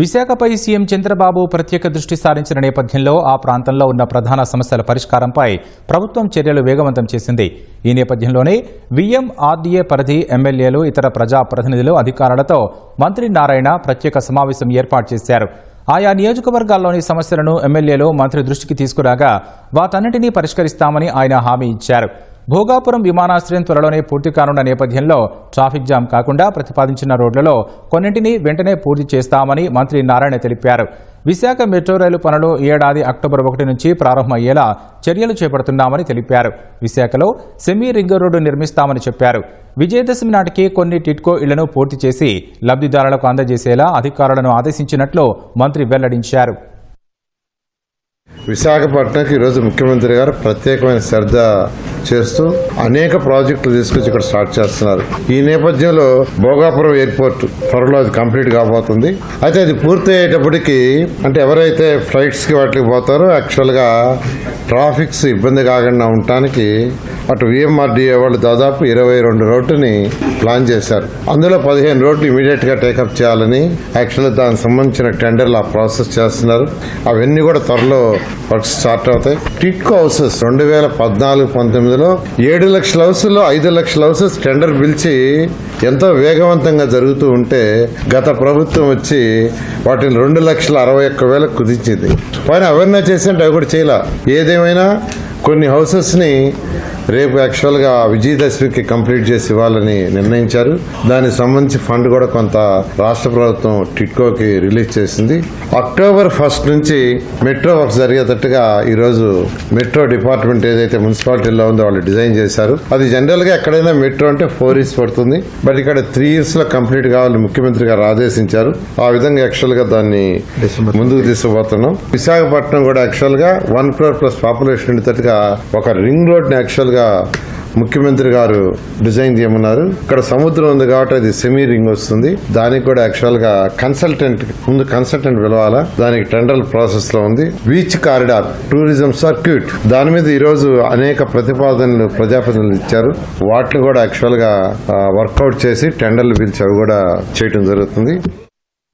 విశాఖపై CM Chandrababu ప్రత్యేక దృష్టి సారించిన నేపథ్యంలో ఆ ప్రాంతంలో ఉన్న ప్రధాన సమస్యల పరిష్కారంపై ప్రభుత్వం చర్యలు వేగవంతం చేసింది. ఈ నేపథ్యంలోనే విఎం ఆర్డీఏ పరిధి ఎమ్మెల్యేలు ఇతర ప్రజా ప్రతినిధులు అధికారులతో మంత్రి నారాయణ ప్రత్యేక సమావేశం ఏర్పాటు చేశారు. ఆయా నియోజకవర్గాల్లోని సమస్యలను ఎమ్మెల్యేలు మంత్రి దృష్టికి తీసుకురాగా వాటన్నింటినీ పరిష్కరిస్తామని ఆయన హామీ ఇచ్చారు. భోగాపురం విమానాశ్రయం త్వరలోనే పూర్తి కానున్న నేపథ్యంలో ట్రాఫిక్ జామ్ కాకుండా ప్రతిపాదించిన రోడ్లలో కొన్నింటిని వెంటనే పూర్తి చేస్తామని మంత్రి నారాయణ తెలిపారు. విశాఖ మెట్రో రైలు పనులు ఈ ఏడాది అక్టోబర్ ఒకటి నుంచి ప్రారంభమయ్యేలా చర్యలు చేపడుతున్నామని తెలిపారు. విశాఖలో సెమీ రింగ్ రోడ్డు నిర్మిస్తామని చెప్పారు. విజయదశమి నాటికి కొన్ని టిట్కో ఇళ్ళను పూర్తి చేసి లబ్ధిదారులకు అందజేసేలా అధికారులను ఆదేశించినట్లు మంత్రి వెల్లడించారు. విశాఖపట్నంకి ఈరోజు ముఖ్యమంత్రి గారు ప్రత్యేకమైన శ్రద్ధ చేస్తూ అనేక ప్రాజెక్టులు తీసుకొచ్చి ఇక్కడ స్టార్ట్ చేస్తున్నారు. ఈ నేపథ్యంలో భోగాపురం ఎయిర్పోర్ట్ త్వరలో అది కంప్లీట్ కాబోతుంది. అయితే అది పూర్తి అయ్యేటప్పటికి అంటే ఎవరైతే ఫ్లైట్స్కి వాటికి పోతారో యాక్చువల్గా ట్రాఫిక్స్ ఇబ్బంది కాకుండా ఉండటానికి అటు విఎంఆర్డీఏ వాళ్ళు దాదాపు ఇరవై రెండు రోడ్డుని ప్లాన్ చేశారు. అందులో పదిహేను రోడ్లు ఇమీడియట్గా టేకప్ చేయాలని యాక్చువల్ దానికి సంబంధించిన టెండర్లు ఆ ప్రాసెస్ చేస్తున్నారు. అవన్నీ కూడా త్వరలో వర్క్స్ స్టార్ట్ అవుతాయి. టిట్కో హౌసెస్ రెండు వేల పద్నాలుగు పంతొమ్మిదిలో ఏడు లక్షల హౌసుల్లో ఐదు లక్షల హౌసెస్ టెండర్ పిలిచి ఎంతో వేగవంతంగా జరుగుతూ ఉంటే గత ప్రభుత్వం వచ్చి వాటిని రెండు లక్షల అరవై ఒక్క వేల కుదించింది. పైన అవేర్నెస్ చేసింటే అవి కూడా చేయాల. ఏదేమైనా కొన్ని హౌసెస్ని రేపు యాక్చువల్గా విజయదశమికి కంప్లీట్ చేసి ఇవ్వాలని నిర్ణయించారు. దానికి సంబంధించి ఫండ్ కూడా కొంత రాష్ట్ర ప్రభుత్వం టిట్కోకి రిలీజ్ చేసింది. అక్టోబర్ ఫస్ట్ నుంచి మెట్రో వర్క్ జరిగేటట్టుగా ఈరోజు మెట్రో డిపార్ట్మెంట్ ఏదైతే మున్సిపాలిటీలో ఉందో వాళ్ళు డిజైన్ చేశారు. అది జనరల్గా ఎక్కడైనా మెట్రో అంటే ఫోర్ ఇయర్స్ పడుతుంది. బట్ ఇక్కడ త్రీ ఇయర్స్లో కంప్లీట్ కావాలని ముఖ్యమంత్రి గారు ఆదేశించారు. ఆ విధంగా యాక్చువల్గా దాన్ని ముందుకు తీసుకుపోతున్నాం. విశాఖపట్నం కూడా యాక్చువల్గా వన్ క్రోర్ ప్లస్ పాపులేషన్ ఉండేటట్టుగా ఒక రింగ్ రోడ్ని యాక్చువల్గా యాక్చువల్ ముఖ్యమంత్రి గారు డిజైన్ చేయమన్నారు. ఇక్కడ సముద్రం ఉంది కాబట్టి అది సెమీ రింగ్ వస్తుంది. దానికి కూడా యాక్చువల్గా కన్సల్టెంట్ ముందు కన్సల్టెంట్ పిలవాలా? దానికి టెండర్ ప్రాసెస్లో ఉంది. బీచ్ కారిడార్ టూరిజం సర్క్యూట్ దాని మీద ఈ రోజు అనేక ప్రతిపాదనలు ప్రజాప్రతినిధులు ఇచ్చారు. వాటిని కూడా యాక్చువల్గా వర్కౌట్ చేసి టెండర్లు పిలిచి అవి కూడా చేయడం జరుగుతుంది.